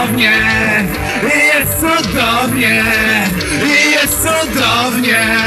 cudownie, jest cudownie, jest cudownie,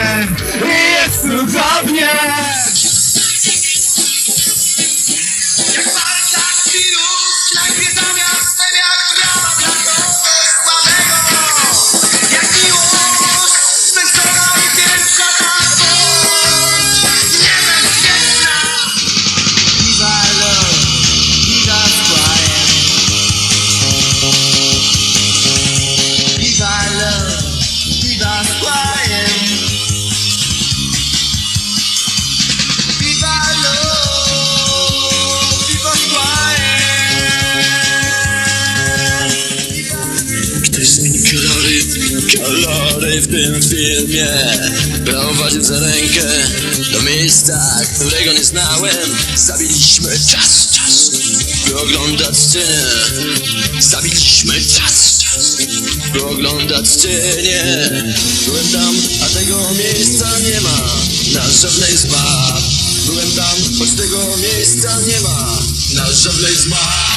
kolory w tym filmie. Prowadził za rękę do miejsca, którego nie znałem. Zabiliśmy czas, czas, by oglądać scenę Zabiliśmy czas, czas, by oglądać scenę Byłem tam, a tego miejsca nie ma na żadnej z map. Byłem tam, choć tego miejsca nie ma na żadnej z map